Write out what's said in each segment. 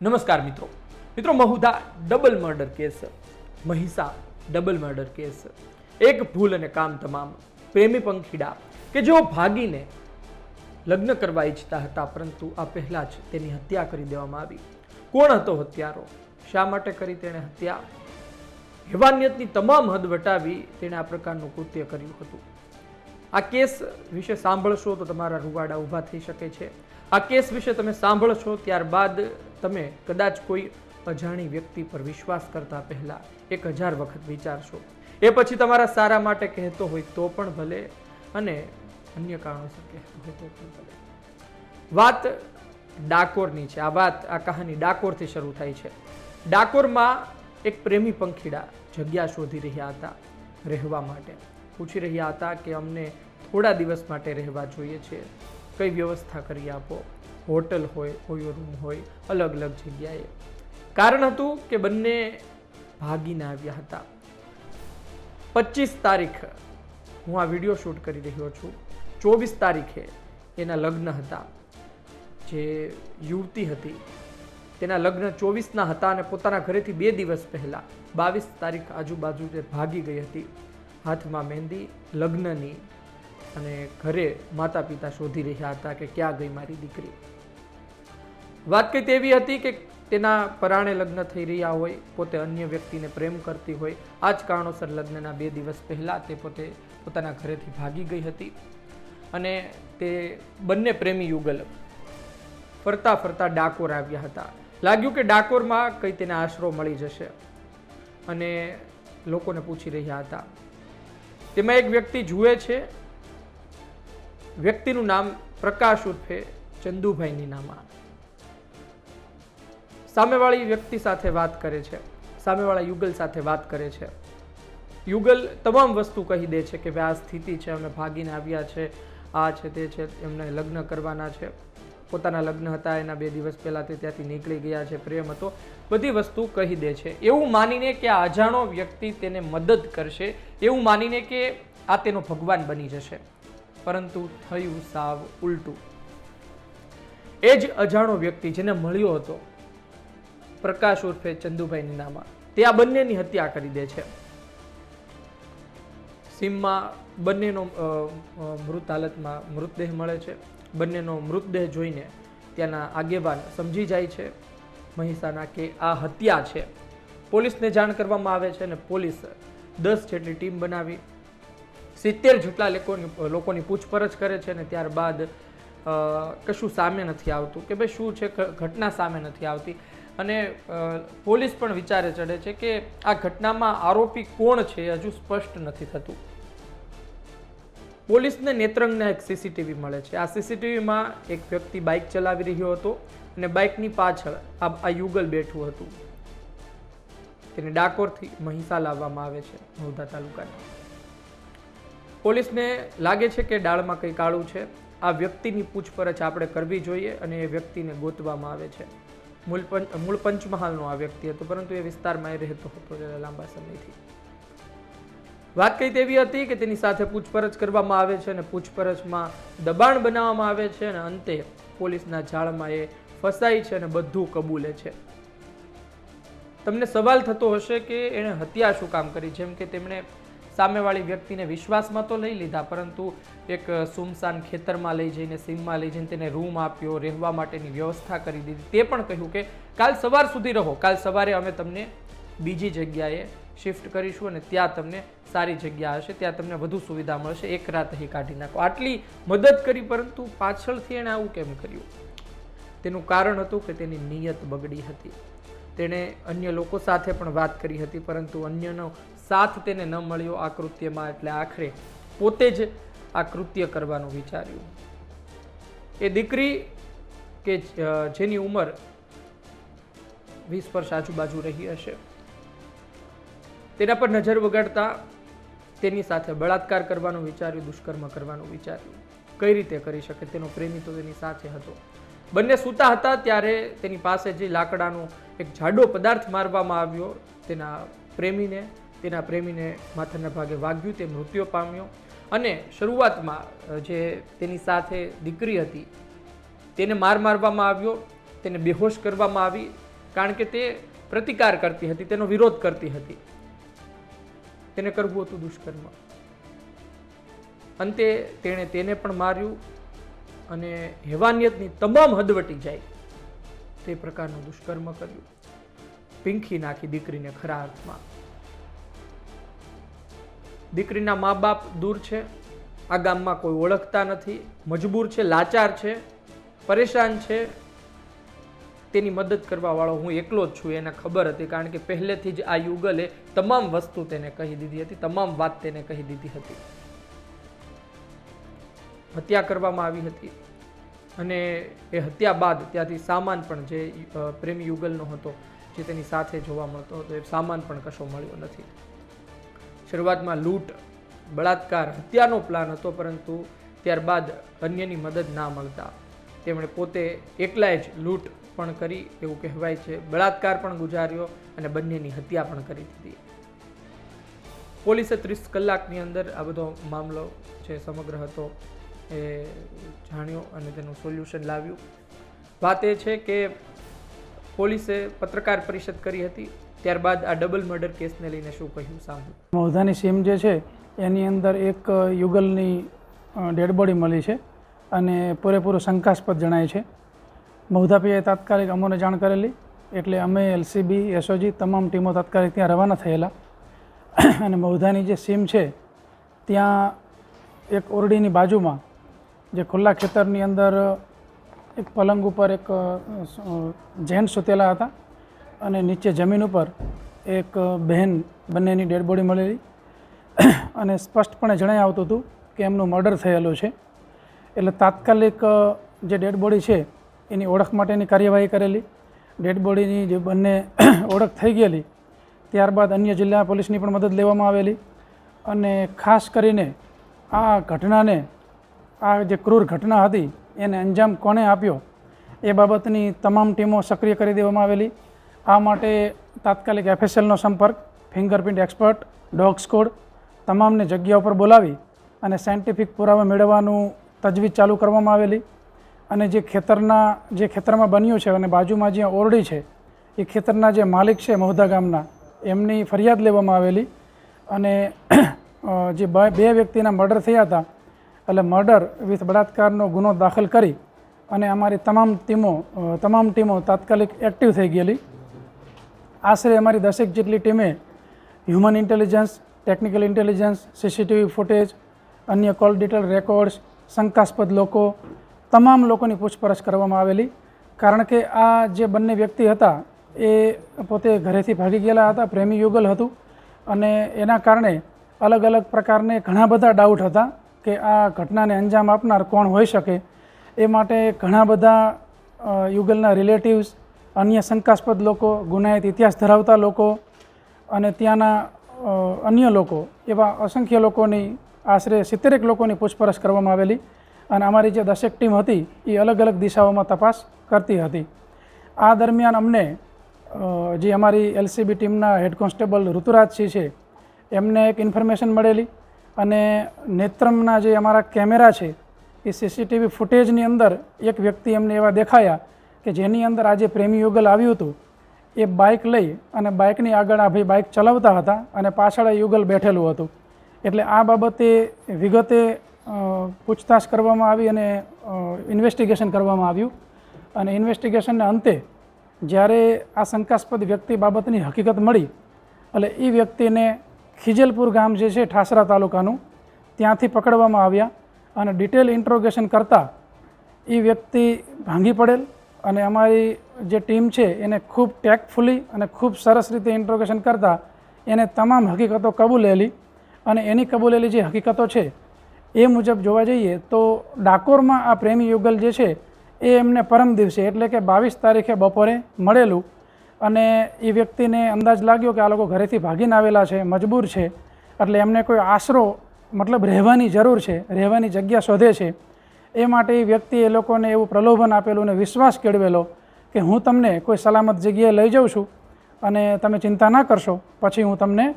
નમસ્કાર મિત્રો. મિત્રો Mahudha double murder case Mahisa double murder case એક ભૂલ અને કામ તમામ. પ્રેમી પંખીડા કે જેઓ ભાગીને લગ્ન કરવા ઈચ્છતા હતા, પરંતુ આ પહેલા જ તેની હત્યા કરી દેવામાં આવી. કોણ હતો હત્યારો? શા માટે કરી તેણે હત્યા? હેવાનિયતની તમામ હદ વટાવી તેણે આ પ્રકારનું કૃત્ય કર્યું હતું. આ કેસ વિશે સાંભળશો તો તમારા રૂવાડા ઊભા થઈ શકે છે. આ કેસ વિશે તમે સાંભળશો ત્યારબાદ તમે કદાચ કોઈ અજાણી વ્યક્તિ પર વિશ્વાસ કરતા પહેલા એક હજાર વખત વિચારશો. એ પછી તમારા સારા માટે કહેતો હોય તો પણ ભલે અને અન્ય કારણોસર કહેતો હોય તો પણ ભલે. વાત ડાકોરની છે. આ વાત, આ કહાની ડાકોરથી શરૂ થાય છે. ડાકોરમાં એક પ્રેમી પંખીડા જગ્યા શોધી રહ્યા હતા રહેવા માટે. પૂછી રહ્યા હતા કે અમને થોડા દિવસ માટે રહેવા જોઈએ છે. કઈ વ્યવસ્થા કરી આપો? હોટલ હોય ઓયો રૂમ હોય, અલગ અલગ જગ્યાએ. કારણ હતું કે બંને ભાગીને આવ્યા હતા. પચીસ તારીખ હું આ વીડિયો શૂટ કરી રહ્યો છું. ચોવીસ તારીખે એના લગ્ન હતા. જે યુવતી હતી. તેના લગ્ન ચોવીસના હતા અને પોતાના ઘરેથી બે દિવસ પહેલાં, બાવીસ તારીખ આજુબાજુ તે ભાગી ગઈ હતી. હાથમાં મહેંદી, લગ્નની અને ઘરે માતા પિતા શોધી રહ્યા હતા કે ક્યાં ગઈ મારી દીકરી. વાત કંઈ તેવી હતી કે તેના પરાણે લગ્ન થઈ રહ્યા હોય, પોતે અન્ય વ્યક્તિને પ્રેમ કરતી હોય, આ જ કારણોસર લગ્નના બે દિવસ પહેલાં તે પોતે પોતાના ઘરેથી ભાગી ગઈ હતી અને તે બંને પ્રેમી યુગલ ફરતા ફરતા ડાકોર આવ્યા હતા. લાગ્યું કે ડાકોરમાં કંઈ તેને આશરો મળી જશે અને લોકોને પૂછી રહ્યા હતા. તેમાં એક વ્યક્તિ જુએ છે વ્યક્તિનું નામ પ્રકાશ ઉર્ફે ચંદુભાઈની નામા સામેવાળી વ્યક્તિ સાથે વાત કરે છે. સામેવાળા યુગલ સાથે વાત કરે છે. યુગલ તમામ વસ્તુ કહી દે છે કે, ભાઈ, આ સ્થિતિ છે, અમે ભાગીને આવ્યા છે. આ છે, તે છે, એમને લગ્ન કરવાના છે. પોતાના લગ્ન હતા, એના બે દિવસ પહેલાં તે ત્યાંથી નીકળી ગયા છે. પ્રેમ હતો. બધી વસ્તુ કહી દે છે. એવું માનીને કે આ અજાણો વ્યક્તિ તેને મદદ કરશે. એવું માનીને કે આ તેનો ભગવાન બની જશે. પરંતુ થયું સાવ ઉલટું. એ જ અજાણો વ્યક્તિ જેને મળ્યો હતો પ્રકાશ ઉર્ફે ચંદુભાઈ નામા તે આ બંનેની હત્યા કરી દે છે. સીમમાં બંનેનો મૃત હાલતમાં મૃતદેહ મળે છે. બંનેનો મૃતદેહ જોઈને ત્યાંના આગેવાન સમજી જાય છે, મહિસાના કે આ હત્યા છે. પોલીસને જાણ કરવામાં આવે છે અને પોલીસ દસ જેટલી ટીમ બનાવી સિત્તેર જેટલા લોકોની લોકોની પૂછપરછ કરે છે અને ત્યારબાદ કશું સામે નથી આવતું કે ભાઈ શું છે ઘટના સામે નથી આવતી. અને પોલીસ પણ વિચારે ચડે છે કે આ ઘટનામાં આરોપી કોણ છે હજુ સ્પષ્ટ નથી થતું. પોલીસને નેત્રંગના એક સીસીટીવી મળે છે. આ સીસીટીવીમાં એક વ્યક્તિ બાઇક ચલાવી રહ્યો હતો અને બાઇકની પાછળ આ આ યુગલ બેઠું હતું. તેને ડાકોરથી મહિસા લાવવામાં આવે છે મહુધા તાલુકાના. પોલીસને લાગે છે કે ડાળમાં કંઈ કાળું છે. આ વ્યક્તિની પૂછપરછ આપણે કરવી જોઈએ અને એ વ્યક્તિને ગોતવામાં આવે છે. મૂળ મૂળ પંચમહાલનો આ વ્યક્તિ હતો, પરંતુ એ વિસ્તારમાં એ રહેતો હતો લાંબા સમયથી. વાત કઈ તેવી હતી કે તેની સાથે પૂછપરછ કરવામાં આવે છે અને પૂછપરછમાં દબાણ બનાવવામાં આવે છે અને અંતે પોલીસના જાળમાં એ ફસાય છે અને બધું કબૂલે છે. તમને સવાલ થતો હશે કે એણે હત્યા શું કામ કરી? જેમ કે તેમણે સામેવાળી વ્યક્તિને વિશ્વાસમાં તો લઈ લીધા, પરંતુ એક સુમસાન ખેતરમાં લઈ જઈને, સીમમાં લઈ જઈને તેને રૂમ આપ્યો, રહેવા માટેની વ્યવસ્થા કરી દીધી. તે પણ કહ્યું કે, કાલ સવાર સુધી રહો. કાલ સવારે અમે તમને બીજી જગ્યાએ શિફ્ટ કરીશું અને ત્યાં તમને સારી જગ્યા હશે, ત્યાં તમને વધુ સુવિધા મળશે. એક રાત અહીં કાઢી નાખો. આટલી મદદ કરી, પરંતુ પાછળથી એણે આવું કેમ કર્યું? તેનું કારણ હતું કે તેની નિયત બગડી હતી. તેણે અન્ય લોકો સાથે પણ વાત કરી હતી, પરંતુ અન્યનો સાથ તેને ન મળ્યો આ કૃત્યમાં, એટલે આખરે પોતે જ આ કૃત્ય કરવાનું વિચાર્યું. એ દીકરી કે જેની ઉંમર વીસ વર્ષ આજુબાજુ રહી હશે, તેના પર નજર વગાડતા તેની સાથે બળાત્કાર કરવાનું વિચાર્યું, દુષ્કર્મ કરવાનું વિચાર્યું. કઈ રીતે કરી શકે? તેનો પ્રેમી તો તેની સાથે હતો. બંને સૂતા હતા ત્યારે તેની પાસે જે લાકડાનો એક જાડો પદાર્થ મારવામાં આવ્યો, તેના પ્રેમીને તેના પ્રેમીને માથાના ભાગે વાગ્યું, તે મૃત્યુ પામ્યો. અને શરૂઆતમાં જે તેની સાથે દીકરી હતી, તેને માર મારવામાં આવ્યો, તેને બેહોશ કરવામાં આવી, કારણ કે તે પ્રતિકાર કરતી હતી, તેનો વિરોધ કરતી હતી. તેને કરવું હતું દુષ્કર્મ. અંતે તેણે તેને પણ માર્યું અને હેવાનિયતની તમામ હદવટી જાય, તે પ્રકારનું દુષ્કર્મ કર્યું. પીંખી નાખી દીકરીને ખરા અર્થમાં. દીકરીના મા બાપ દૂર છે, આ ગામમાં કોઈ ઓળખતા નથી, મજબૂર છે, લાચાર છે, પરેશાન છે. તેની મદદ કરવાવાળો હું એકલો જ છું, એને ખબર હતી કારણ કે પહેલેથી જ આ યુગલે તમામ વસ્તુ તેને કહી દીધી હતી, તમામ વાત તેને કહી દીધી હતી. હત્યા કરવામાં આવી હતી અને એ હત્યા બાદ ત્યાંથી સામાન પણ જે પ્રેમ યુગલનો હતો, જે તેની સાથે જોવા મળતો હતો, એ સામાન પણ કશો મળ્યો નથી. શરૂઆતમાં લૂંટ, બળાત્કાર, હત્યાનો પ્લાન હતો પરંતુ ત્યારબાદ અન્યની મદદ ના મળતા. તેમણે પોતે એકલાએ જ લૂંટ પણ કરી એવું કહેવાય છે. બળાત્કાર પણ ગુજાર્યો અને બંનેની હત્યા પણ કરી દીધી. પોલીસે ત્રીસ કલાકની અંદર આ બધો મામલો જે સમગ્ર હતો એ જાણ્યો અને તેનું સોલ્યુશન લાવ્યું. વાત એ છે કે પોલીસે પત્રકાર પરિષદ કરી હતી. ત્યારબાદ આ ડબલ મર્ડર કેસને લઈને શું કહ્યું સાંભળ્યું મૌધાની સીમ જે છે, એની અંદર એક યુગલની ડેડ બોડી મળી છે અને પૂરેપૂરું શંકાસ્પદ જણાય છે. મૌધાપીએ તાત્કાલિક અમોને જાણ કરેલી, એટલે અમે એલસીબી એસઓજી તમામ ટીમો તાત્કાલિક ત્યાં રવાના થયેલા. અને મૌધાની જે સીમ છે, ત્યાં એક ઓરડીની બાજુમાં, જે ખુલ્લા ખેતરની અંદર એક પલંગ ઉપર એક જેન્ટ સૂતેલા હતા. અને નીચે જમીન ઉપર એક બહેન બંનેની ડેડ બોડી મળેલી. અને સ્પષ્ટપણે જણાઈ આવતું હતું કે એમનું મર્ડર થયેલું છે. એટલે તાત્કાલિક જે ડેડ બોડી છે, એની ઓળખ માટેની કાર્યવાહી કરેલી. ડેડ બોડીની જે બંને ઓળખ થઈ ગયેલી, ત્યારબાદ અન્ય જિલ્લા પોલીસની પણ મદદ લેવામાં આવેલી. અને ખાસ કરીને આ ઘટનાને, આ જે ક્રૂર ઘટના હતી, એને અંજામ કોણે આપ્યો, એ બાબતની તમામ ટીમો સક્રિય કરી દેવામાં આવેલી. આ માટે તાત્કાલિક એફએસએલનો સંપર્ક, ફિંગરપ્રિન્ટ એક્સપર્ટ, ડોગ સ્કોડ તમામને જગ્યા ઉપર બોલાવી અને સાયન્ટિફિક પુરાવા મેળવવાનું તજવીજ ચાલુ કરવામાં આવેલી. અને જે ખેતરના, જે ખેતરમાં બન્યું છે અને બાજુમાં જ્યાં ઓરડી છે, એ ખેતરના જે માલિક છે મહુધા ગામના, એમની ફરિયાદ લેવામાં આવેલી. અને જે બે બે વ્યક્તિના મર્ડર થયા હતા, એટલે મર્ડર વિથ બળાત્કારનો ગુનો દાખલ કરી અને અમારી તમામ ટીમો તમામ ટીમો તાત્કાલિક એક્ટિવ થઈ ગયેલી. આશરે અમારી દસેક જેટલી ટીમે human intelligence technical intelligence CCTV footage અન્ય કોલ ડિટેલ રેકોર્ડ્સ શંકાસ્પદ લોકો, તમામ લોકોની પૂછપરછ કરવામાં આવેલી. કારણ કે આ જે બંને વ્યક્તિ હતા, એ પોતે ઘરેથી ભાગી ગયેલા હતા, પ્રેમી યુગલ હતું. અને એના કારણે અલગ અલગ પ્રકારને ઘણા બધા ડાઉટ હતા કે આ ઘટનાને અંજામ આપનાર કોણ હોઈ શકે. એ માટે ઘણા બધા યુગલના રિલેટિવ્સ અન્ય શંકાસ્પદ લોકો ગુનાયત ઇતિહાસ ધરાવતા લોકો અને ત્યાંના અન્ય લોકો એવા અસંખ્ય લોકોની આશરે સિત્તેરેક લોકોની પૂછપરછ કરવામાં આવેલી અને અમારી જે દશેક ટીમ હતી એ અલગ અલગ દિશાઓમાં તપાસ કરતી હતી. આ દરમિયાન અમને જે અમારી એલસીબી ટીમના હેડ કોન્સ્ટેબલ ઋતુરાજસિંહ છે, એમને એક ઇન્ફોર્મેશન મળેલી અને નેત્રમના જે અમારા કેમેરા છે એ સીસીટીવી ફૂટેજની અંદર એક વ્યક્તિ એમને એવા દેખાયા કે જેની અંદર આજે પ્રેમી યુગલ આવ્યું હતું, એ બાઇક લઈ અને બાઇકની આગળ આ ભાઈ બાઇક ચલાવતા હતા અને પાછળ યુગલ બેઠેલું હતું. એટલે આ બાબતે વિગતે પૂછતાછ કરવામાં આવી અને ઇન્વેસ્ટિગેશન કરવામાં આવ્યું. અને ઇન્વેસ્ટિગેશનના અંતે જ્યારે આ શંકાસ્પદ વ્યક્તિ બાબતની હકીકત મળી, એટલે એ વ્યક્તિને ખીજલપુર ગામ જે છે ઠાસરા તાલુકાનું, ત્યાંથી પકડવામાં આવ્યા અને ડિટેલ ઇન્ટ્રોગેશન કરતાં એ વ્યક્તિ ભાંગી પડેલ અને અમારી જે ટીમ છે, એને ખૂબ ટેકફુલી અને ખૂબ સરસ રીતે ઇન્ટ્રોગેશન કરતાં એને તમામ હકીકતો કબૂલેલી અને એની કબૂલેલી જે હકીકતો છે, એ મુજબ જોવા જઈએ તો ડાકોરમાં આ પ્રેમી યુગલ જે છે, એ એમને પરમ દિવસે એટલે કે બાવીસ તારીખે બપોરે મળેલું અને એ વ્યક્તિને અંદાજ લાગ્યો કે આ લોકો ઘરેથી ભાગીને આવેલા છે, મજબૂર છે, એટલે એમને કોઈ આશરો, મતલબ રહેવાની જરૂર છે, રહેવાની જગ્યા શોધે છે. એ માટે એ વ્યક્તિ એ લોકોને એવું પ્રલોભન આપેલું અને વિશ્વાસ કેળવેલો કે હું તમને કોઈ સલામત જગ્યાએ લઈ જાઉં છું અને તમે ચિંતા ના કરશો, પછી હું તમને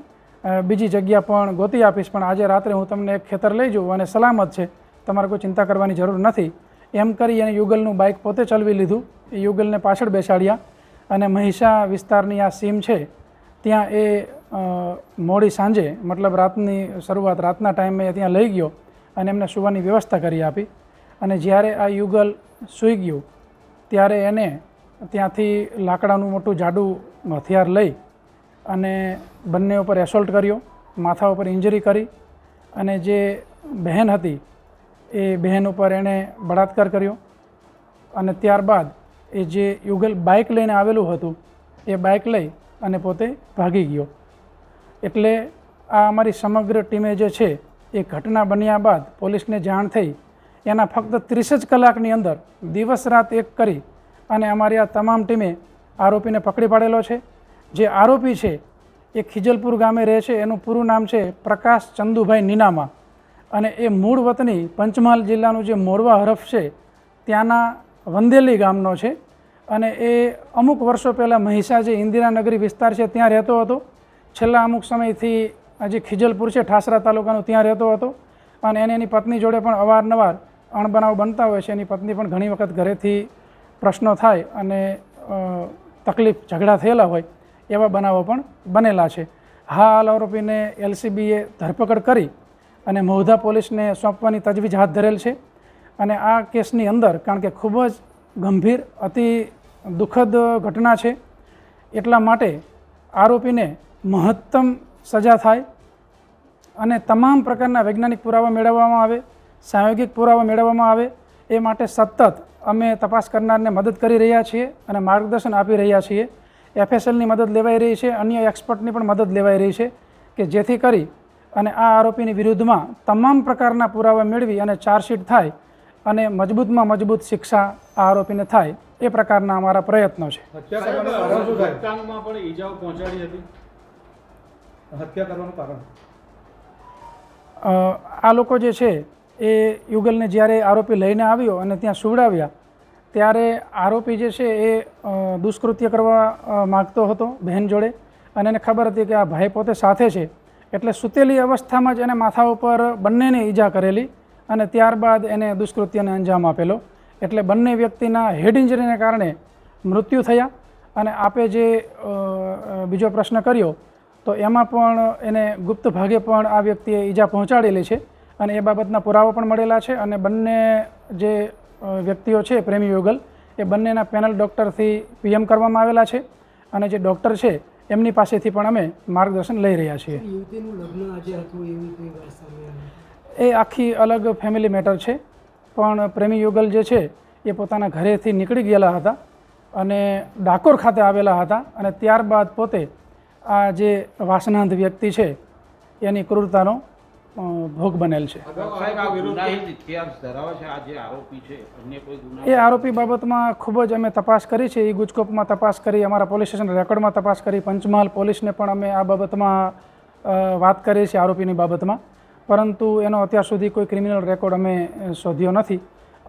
બીજી જગ્યા પણ ગોતી આપીશ, પણ આજે રાત્રે હું તમને એક ખેતર લઈ જાઉં અને સલામત છે, તમારે કોઈ ચિંતા કરવાની જરૂર નથી. એમ કરી અને યુગલનું બાઇક પોતે ચલાવી લીધું. એ યુગલને પાછળ બેસાડ્યા અને મહિષા વિસ્તારની આ સીમ છે, ત્યાં એ મોડી સાંજે, મતલબ રાતની શરૂઆત, રાતના ટાઈમે ત્યાં લઈ ગયો અને એમને સુવાની વ્યવસ્થા કરી આપી. અને જ્યારે આ યુગલ સૂઈ ગયું, ત્યારે એને ત્યાંથી લાકડાનું મોટું જાડું હથિયાર લઈ અને બંને ઉપર એસોલ્ટ કર્યો, માથા ઉપર ઇન્જરી કરી અને જે બહેન હતી, એ બહેન ઉપર એણે બળાત્કાર કર્યો અને ત્યારબાદ એ જે યુગલ બાઇક લઈને આવેલું હતું, એ બાઇક લઈ અને પોતે ભાગી ગયો. એટલે આ અમારી સમગ્ર ટીમે જે છે, એ ઘટના બન્યા બાદ પોલીસને જાણ થઈ એના ફક્ત ત્રીસ જ કલાકની અંદર દિવસ રાત એક કરી અને અમારી આ તમામ ટીમે આરોપીને પકડી પાડેલો છે. જે આરોપી છે એ ખિજલપુર ગામે રહે છે. એનું પૂરું નામ છે પ્રકાશ ચંદુભાઈ નીનામા. અને એ મૂળ વતની પંચમહાલ જિલ્લાનું જે મોરવા હરફ છે ત્યાંના વંદેલી ગામનો છે. અને એ અમુક વર્ષો પહેલાં મહિસા જે ઇન્દિરાનગરી વિસ્તાર છે ત્યાં રહેતો હતો. છેલ્લા અમુક સમયથી જે ખિજલપુર છે ઠાસરા તાલુકાનું ત્યાં રહેતો હતો. અને એને એની પત્ની જોડે પણ અવારનવાર અણબનાવ બનતા હોય છે, એની પત્ની પણ ઘણી વખત ઘરેથી પ્રશ્નો થાય અને તકલીફ ઝઘડા થયેલા હોય, એવા બનાવો પણ બનેલા છે. હાલ આરોપીને એલસીબીએ ધરપકડ કરી અને મહુધા પોલીસને સોંપવાની તજવીજ હાથ ધરેલ છે અને આ કેસની અંદર, કારણ કે ખૂબ જ ગંભીર, અતિ દુઃખદ ઘટના છે, એટલા માટે આરોપીને મહત્તમ સજા થાય અને તમામ પ્રકારના વૈજ્ઞાનિક પુરાવા મેળવવામાં આવે સાંયોગિક પુરાવા મેળવવામાં આવે એ માટે સતત અમે તપાસ કરનારને મદદ કરી રહ્યા છીએ અને માર્ગદર્શન આપી રહ્યા છીએ. એફએસએલની મદદ લેવાઈ રહી છે અન્ય એક્સપર્ટની પણ મદદ લેવાઈ રહી છે કે જેથી કરી અને આ આરોપીની વિરુદ્ધમાં તમામ પ્રકારના પુરાવા મેળવી અને ચાર્જશીટ થાય અને મજબૂતમાં મજબૂત શિક્ષા આ આરોપીને થાય એ પ્રકારના અમારા પ્રયત્નો છે. આ લોકો જે છે એ યુગલને જ્યારે આરોપી લઈને આવ્યો અને ત્યાં સુવડાવ્યા, ત્યારે આરોપી જે છે એ દુષ્કૃત્ય કરવા માગતો હતો બહેન જોડે અને એને ખબર હતી કે આ ભાઈ પોતે સાથે છે. એટલે સૂતેલી અવસ્થામાં જ એને માથા ઉપર બંનેને ઈજા કરેલી અને ત્યારબાદ એને દુષ્કૃત્યને અંજામ આપેલો. એટલે બંને વ્યક્તિના હેડ ઇન્જરીને કારણે મૃત્યુ થયા અને આપે જે બીજો પ્રશ્ન કર્યો, તો એમાં પણ એને ગુપ્ત ભાગે પણ આ વ્યક્તિએ ઈજા પહોંચાડેલી છે. અને એ બાબતના પુરાવા પણ મળેલા છે અને બંને જે વ્યક્તિઓ છે પ્રેમી યુગલ એ બંનેના પેનલ ડૉક્ટરથી પીએમ કરવામાં આવેલા છે અને જે ડૉક્ટર છે એમની પાસેથી પણ અમે માર્ગદર્શન લઈ રહ્યા છીએ. એ આખી અલગ ફેમિલી મેટર છે પણ પ્રેમી યુગલ જે છે એ પોતાના ઘરેથી નીકળી ગયેલા હતા અને ડાકોર ખાતે આવેલા હતા અને ત્યારબાદ પોતે આ જે વાસનાંત વ્યક્તિ છે એની ક્રૂરતાનો ભોગ બનેલ છે. સાહેબ આ ગુનાહિત ઇતિહાસ ધરાવે છે. આ જે આરોપી છે અન્ય કોઈ ગુના? એ આરોપી બાબતમાં ખૂબ જ અમે તપાસ કરી છે. એ ગુજકોપમાં તપાસ કરી અમારા પોલીસ સ્ટેશન રેકોર્ડમાં તપાસ કરી પંચમહાલ પોલીસને પણ અમે આ બાબતમાં વાત કરી છે આરોપીની બાબતમાં. પરંતુ એનો અત્યાર સુધી કોઈ ક્રિમિનલ રેકોર્ડ અમે શોધ્યો નથી.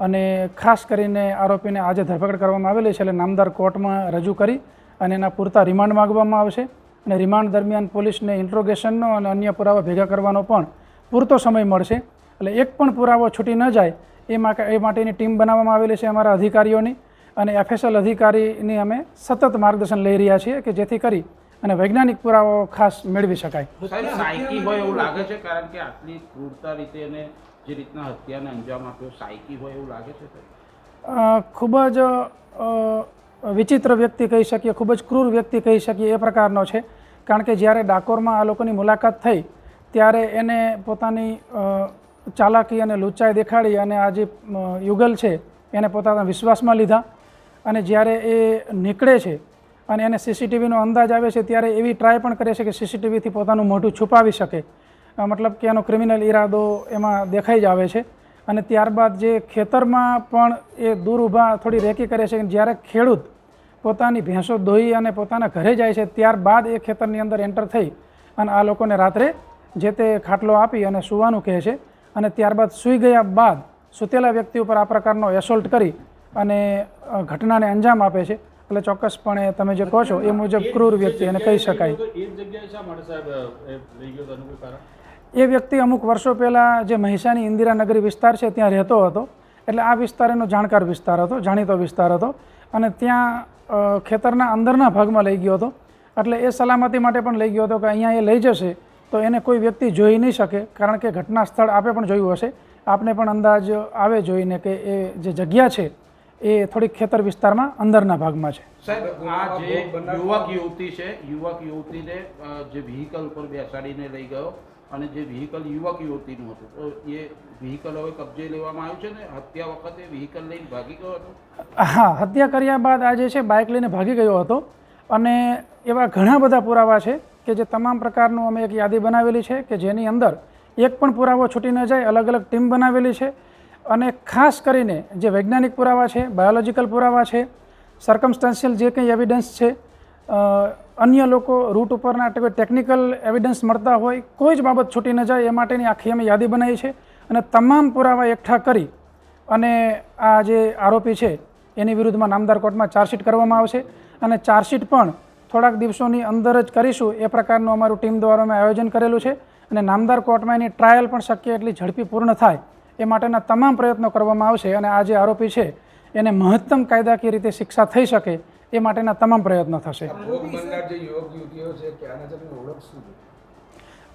અને ખાસ કરીને આરોપીને આજે ધરપકડ કરવામાં આવેલી છે એટલે નામદાર કોર્ટમાં રજૂ કરી અને એના પૂરતા રિમાન્ડ માગવામાં આવશે. અને રિમાન્ડ દરમિયાન પોલીસને ઇન્ટ્રોગેશનનો અને અન્ય પુરાવા ભેગા કરવાનો પણ પૂરતો સમય મળશે. એટલે એક પણ પુરાવો છૂટી ન જાય એ માટે એ માટેની ટીમ બનાવવામાં આવેલી છે અમારા અધિકારીઓની. અને એફએસએલ અધિકારીની અમે સતત માર્ગદર્શન લઈ રહ્યા છીએ કે જેથી કરી અને વૈજ્ઞાનિક પુરાવો ખાસ મેળવી શકાય. સાયકી હોય એવું લાગે છે? કારણ કે આટલી ક્રૂરતા રીતે અને જે રીતના હત્યાને અંજામ આપ્યો સાયકી હોય એવું લાગે છે? ખૂબ જ વિચિત્ર વ્યક્તિ કહી શકીએ ખૂબ જ ક્રૂર વ્યક્તિ કહી શકીએ એ પ્રકારનો છે. કારણ કે જ્યારે ડાકોરમાં આ લોકોની મુલાકાત થઈ ત્યારે એને પોતાની ચાલાકી અને લુચ્ચાઈ દેખાડી અને આ જે યુગલ છે એને પોતાના વિશ્વાસમાં લીધા અને જ્યારે એ નીકળે છે અને એને સીસીટીવીનો અંદાજ આવે છે ત્યારે એવી ટ્રાય પણ કરે છે કે સીસીટીવીથી પોતાનું મોઢું છુપાવી શકે. મતલબ કે એનો ક્રિમિનલ ઈરાદો એમાં દેખાઈ જ આવે છે અને ત્યારબાદ જે ખેતરમાં પણ એ દૂર ઊભા થોડી રેકી કરે છે જ્યારે ખેડૂત પોતાની ભેંસો દોઈ અને પોતાના ઘરે જાય છે ત્યારબાદ એ ખેતરની અંદર એન્ટર થઈ અને આ લોકોને રાત્રે જે તે ખાટલો આપી અને સૂવાનું કહે છે અને ત્યારબાદ સૂઈ ગયા બાદ સૂતેલા વ્યક્તિ ઉપર આ પ્રકારનો એસોલ્ટ કરી અને ઘટનાને અંજામ આપે છે. એટલે ચોક્કસપણે તમે જે કહો છો એ મુજબ ક્રૂર વ્યક્તિ એને કહી શકાય. એ વ્યક્તિ અમુક વર્ષો પહેલાં જે મહિસાની ઇન્દિરાનગરી વિસ્તાર છે ત્યાં રહેતો હતો. એટલે આ વિસ્તાર એનો જાણકાર વિસ્તાર હતો જાણીતો વિસ્તાર હતો. અને ત્યાં ખેતરના અંદરના ભાગમાં લઈ ગયો હતો. એટલે એ સલામતી માટે પણ લઈ ગયો હતો કે અહીંયા એ લઈ જશે. તો એને કોઈ વ્યક્તિ જોઈ નહીં શકે કારણ કે ઘટના સ્થળ આપે પણ જોયું હશે. આપને પણ અંદાજ આવે જોઈને કે એ જે જગ્યા છે એ થોડીક ખેતર વિસ્તારમાં અંદરના ભાગમાં છે. સાહેબ આ જે યુવક યુવતી છે યુવક યુવતીને જે વ્હીકલ ઉપર બેસાડીને લઈ ગયો અને જે વ્હીકલ યુવક યુવતીનું હતું તો એ વ્હીકલ હવે કબજે લેવામાં આવ્યું છે ને? હત્યા વખતે વ્હીકલ લઈને ભાગી ગયો હતો? હા હત્યા કર્યા બાદ આ જે છે બાઇક લઈને ભાગી ગયો હતો. અને એવા ઘણા બધા પુરાવા છે. કે જે તમામ પ્રકારનું અમે એક યાદી બનાવેલી છે કે જેની અંદર એક પણ પુરાવો છૂટી ન જાય, અલગ અલગ ટીમ બનાવેલી છે અને ખાસ કરીને જે વૈજ્ઞાનિક પુરાવા છે, બાયોલોજિકલ પુરાવા છે સરકમસ્ટાન્શિયલ જે કંઈ એવિડન્સ છે અન્ય લોકો રૂટ ઉપરના ટેકનિકલ એવિડન્સ મળતા હોય, કોઈ જ બાબત છૂટી ન જાય એ માટેની આખી અમે યાદી બનાવી છે અને તમામ પુરાવા એકઠા કરી અને આ જે આરોપી છે, એની વિરુદ્ધમાં નામદાર કોર્ટમાં ચાર્જશીટ કરવામાં આવશે અને ચાર્જશીટ પણ થોડાક દિવસોની અંદર જ કરીશું. એ પ્રકારનું અમારું ટીમ દ્વારા અમે આયોજન કરેલું છે અને નામદાર કોર્ટમાં એની ટ્રાયલ પણ શક્ય એટલી ઝડપી પૂર્ણ થાય એ માટેના તમામ પ્રયત્નો કરવામાં આવશે અને આ જે આરોપી છે એને મહત્તમ કાયદાકીય રીતે શિક્ષા થઈ શકે એ માટેના તમામ પ્રયત્નો થશે.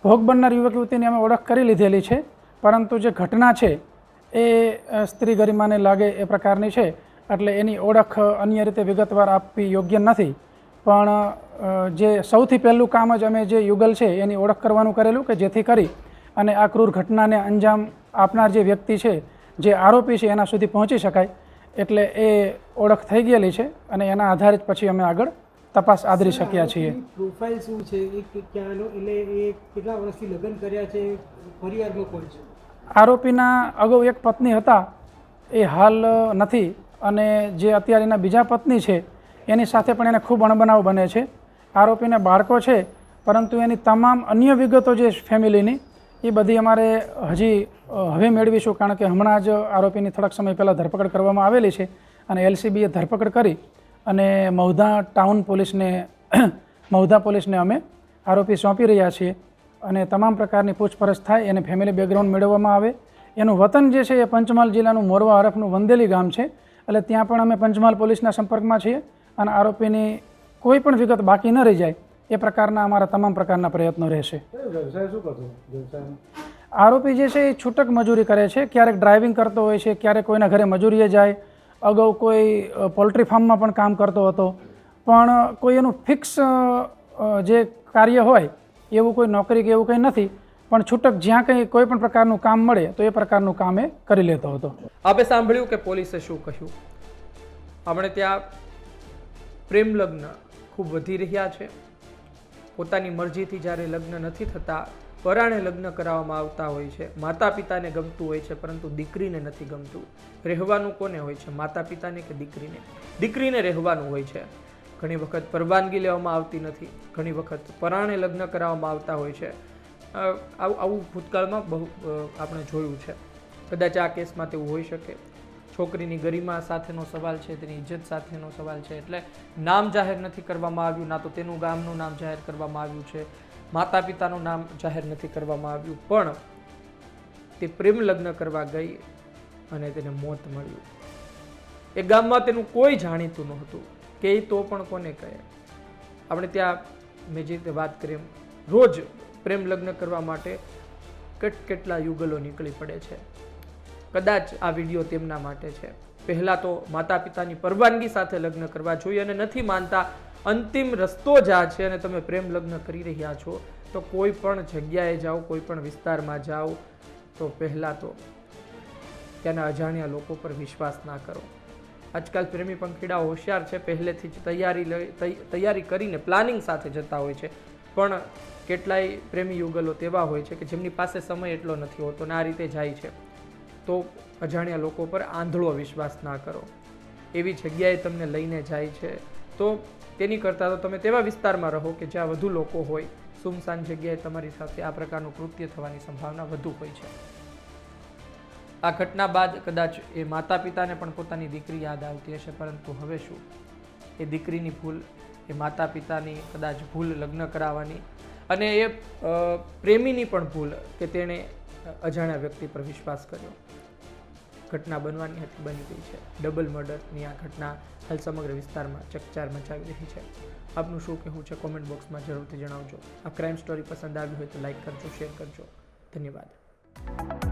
ભોગ બનનાર યુવક યુવતીની અમે ઓળખ કરી લીધેલી છે પરંતુ જે ઘટના છે એ સ્ત્રી ગરિમાને લાગે એ પ્રકારની છે એટલે એની ઓળખ અન્ય રીતે વિગતવાર આપવી યોગ્ય નથી. પણ જે સૌથી પહેલું કામ જ અમે જે યુગલ છે એની ઓળખ કરવાનું કરેલું કે જેથી કરી અને આ ક્રૂર ઘટનાને અંજામ આપનાર જે વ્યક્તિ છે જે આરોપી છે એના સુધી પહોંચી શકાય એટલે એ ઓળખ થઈ ગયેલી છે અને એના આધારે જ પછી અમે આગળ તપાસ આદરી શક્યા છીએ. પ્રોફાઇલ શું છે? એ ક્યાંનો? એટલે એ કેટલા વર્ષથી લગ્ન કર્યા છે? પરિવારમાં કોણ છે? આરોપીના અગાઉ એક પત્ની હતા એ હાલ નથી અને જે અત્યારે એના બીજા પત્ની છે એની સાથે પણ એને ખૂબ અણબનાવ બને છે. આરોપીને બાળકો છે, પરંતુ એની તમામ અન્ય વિગતો જે ફેમિલીની, એ બધી અમારે હજી હવે મેળવીશું, કારણ કે હમણાં જ આરોપીની થોડાક સમય પહેલાં ધરપકડ કરવામાં આવેલી છે અને એલસીબીએ ધરપકડ કરી અને મૌધા ટાઉન પોલીસને મૌધા પોલીસને અમે આરોપી સોંપી રહ્યા છીએ અને તમામ પ્રકારની પૂછપરછ થાય એને ફેમિલી બેકગ્રાઉન્ડ મેળવવામાં આવે. એનું વતન જે છે એ પંચમહાલ જિલ્લાનું મોરવા હરફનું વંદેલી ગામ છે. એટલે ત્યાં પણ અમે પંચમહાલ પોલીસના સંપર્કમાં છીએ. અને આરોપીની કોઈ પણ વિગત બાકી ન રહી જાય, એ પ્રકારના અમારા તમામ પ્રકારના પ્રયત્નો રહેશે. આરોપી જે છે એ છૂટક મજૂરી કરે છે, ક્યારેક ડ્રાઇવિંગ કરતો હોય છે, ક્યારેક કોઈના ઘરે મજૂરીએ જાય, અગાઉ કોઈ પોલ્ટ્રી ફાર્મમાં પણ કામ કરતો હતો. પણ કોઈ એનું ફિક્સ જે કાર્ય હોય, એવું કોઈ નોકરી કે એવું કંઈ નથી, પણ છૂટક જ્યાં કંઈ કોઈ પણ પ્રકારનું કામ મળે, તો એ પ્રકારનું કામ એ કરી લેતો હતો. આપે સાંભળ્યું કે પોલીસે શું કહ્યું? આપણે ત્યાં પ્રેમ લગ્ન ખૂબ વધી રહ્યા છે. પોતાની મરજીથી જ્યારે લગ્ન નથી થતા, પરાણે લગ્ન કરાવવામાં આવતા હોય છે. માતા પિતાને ગમતું હોય છે, પરંતુ દીકરીને નથી ગમતું. રહેવાનું કોને હોય છે? માતા પિતાને કે દીકરીને? દીકરીને રહેવાનું હોય છે. ઘણી વખત પરવાનગી લેવામાં આવતી નથી. ઘણી વખત પરાણે લગ્ન કરાવવામાં આવતા હોય છે. આવું આવું ભૂતકાળમાં બહુ આપણે જોયું છે. કદાચ આ કેસમાં તેવું હોઈ શકે. છોકરીની ગરિમા સાથેનો સવાલ છે, તેની ઇજ્જત સાથેનો સવાલ છે, એટલે નામ જાહેર નથી કરવામાં આવ્યું, ના તો તેનું ગામનું નામ જાહેર કરવામાં આવ્યું છે માતા પિતાનું નામ જાહેર નથી કરવામાં આવ્યું, પણ તે પ્રેમ લગ્ન કરવા ગઈ અને તેને મોત મળ્યું. એ ગામમાં તેનું કોઈ જાણીતું નહોતું, કે તો પણ કોને કહે? આપણે ત્યાં, મેં જે રીતે વાત કરી રોજ પ્રેમ લગ્ન કરવા માટે કેટ કેટલા યુગલો નીકળી પડે છે. કદાચ આ વીડિયો તેમના માટે છે. પહેલાં તો માતા પિતાની પરવાનગી સાથે લગ્ન કરવા જોઈએ અને નથી માનતા અંતિમ રસ્તો જ આ છે અને તમે પ્રેમ લગ્ન કરી રહ્યા છો, તો કોઈ પણ જગ્યાએ જાઓ, કોઈ પણ વિસ્તારમાં જાઓ, તો પહેલાં તો ત્યાંના અજાણ્યા લોકો પર વિશ્વાસ ના કરો. આજકાલ પ્રેમી પંખીડા હોશિયાર છે, પહેલેથી જ તૈયારી લઈ તૈયારી કરીને પ્લાનિંગ સાથે જતા હોય છે. પણ કેટલાય પ્રેમી યુગલો તેવા હોય છે કે જેમની પાસે સમય એટલો નથી હોતો ને આ રીતે જાય છે. તો અજાણ્યા લોકો પર આંધળો વિશ્વાસ ના કરો. એવી જગ્યાએ તમને લઈને જાય છે. તો તેની કરતાં તો તમે તેવા વિસ્તારમાં રહો કે જ્યાં વધુ લોકો હોય. સુમસાન જગ્યાએ તમારી સાથે આ પ્રકારનું કૃત્ય થવાની સંભાવના વધુ હોય છે. આ ઘટના બાદ કદાચ એ માતા પિતાને પણ પોતાની દીકરી યાદ આવતી હશે, પરંતુ હવે શું? એ દીકરીની ભૂલ, એ માતા પિતાની કદાચ ભૂલ લગ્ન કરાવવાની અને એ પ્રેમીની પણ ભૂલ કે તેણે અજાણ્યા વ્યક્તિ પર વિશ્વાસ કર્યો. ઘટના બનવાની હતી બની ગઈ છે. ડબલ મર્ડરની આ ઘટના હાલ સમગ્ર વિસ્તારમાં ચકચાર મચાવી રહી છે. આપનું શું કહેવું છે કોમેન્ટ બોક્સમાં જરૂરથી જણાવજો. આ ક્રાઇમ સ્ટોરી પસંદ આવી હોય તો લાઇક કરજો, શેર કરજો. ધન્યવાદ.